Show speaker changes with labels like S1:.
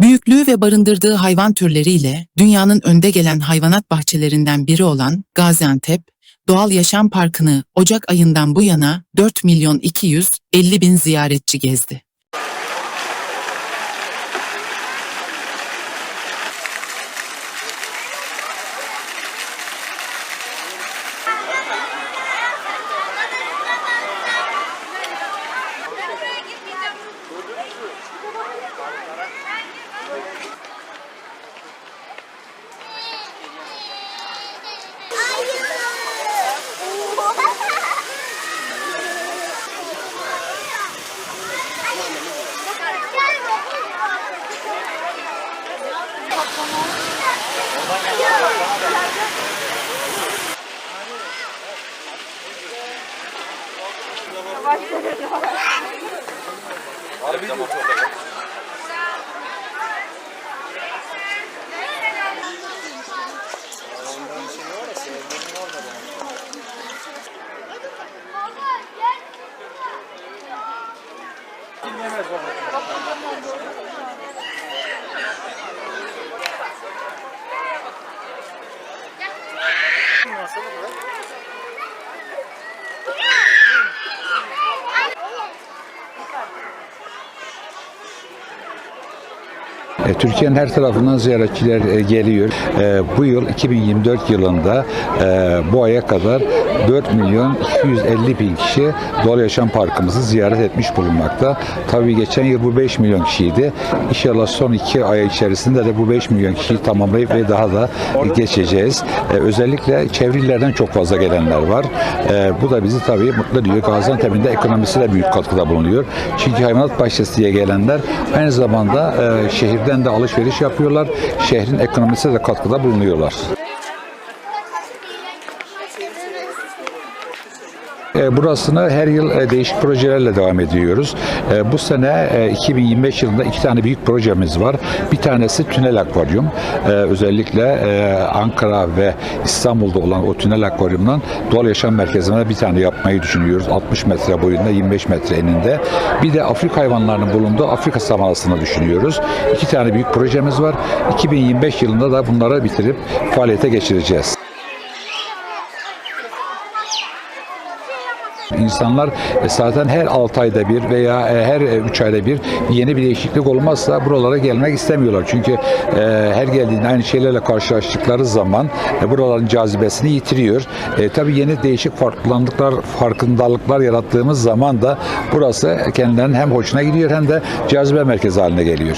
S1: Büyüklüğü ve barındırdığı hayvan türleriyle dünyanın önde gelen hayvanat bahçelerinden biri olan Gaziantep, Doğal Yaşam Parkı'nı Ocak ayından bu yana 4 milyon 250 bin ziyaretçi gezdi. Harbi de motorda. Dinlemez baba.
S2: E, Türkiye'nin her tarafından ziyaretçiler e, geliyor. E, Bu yıl 2024 yılında e, bu aya kadar 4 milyon 250 bin kişi Doğal Yaşam Parkımızı ziyaret etmiş bulunmakta. Tabii geçen yıl bu 5 milyon kişiydi. İnşallah son 2 ay içerisinde de bu 5 milyon kişiyi tamamlayıp ve daha da geçeceğiz. E, Özellikle çevre illerden çok fazla gelenler var. E, Bu da bizi tabii mutlu ediyor. Gaziantep'in de ekonomisine büyük katkıda bulunuyor. Çünkü hayvanat bahçesiye gelenler aynı zamanda e, şehirden de alışveriş yapıyorlar. Şehrin ekonomisine de katkıda bulunuyorlar. E, Burasını her yıl e, değişik projelerle devam ediyoruz. E, Bu sene e, 2025 yılında iki tane büyük projemiz var. Bir tanesi tünel akvaryum. E, Özellikle e, Ankara ve İstanbul'da olan o tünel akvaryumdan doğal yaşam merkezine bir tane yapmayı düşünüyoruz. 60 metre boyunda, 25 metre eninde. Bir de Afrika hayvanlarının bulunduğu Afrika savanasını düşünüyoruz. İki tane büyük projemiz var. 2025 yılında da bunları bitirip faaliyete geçireceğiz. İnsanlar e, zaten her 6 ayda bir veya e, her 3 ayda bir yeni bir değişiklik olmazsa buralara gelmek istemiyorlar. Çünkü e, her geldiğinde aynı şeylerle karşılaştıkları zaman e, buraların cazibesini yitiriyor. E, tabii yeni değişik farkındalıklar, farkındalıklar yarattığımız zaman da burası kendilerinin hem hoşuna gidiyor hem de cazibe merkezi haline geliyor.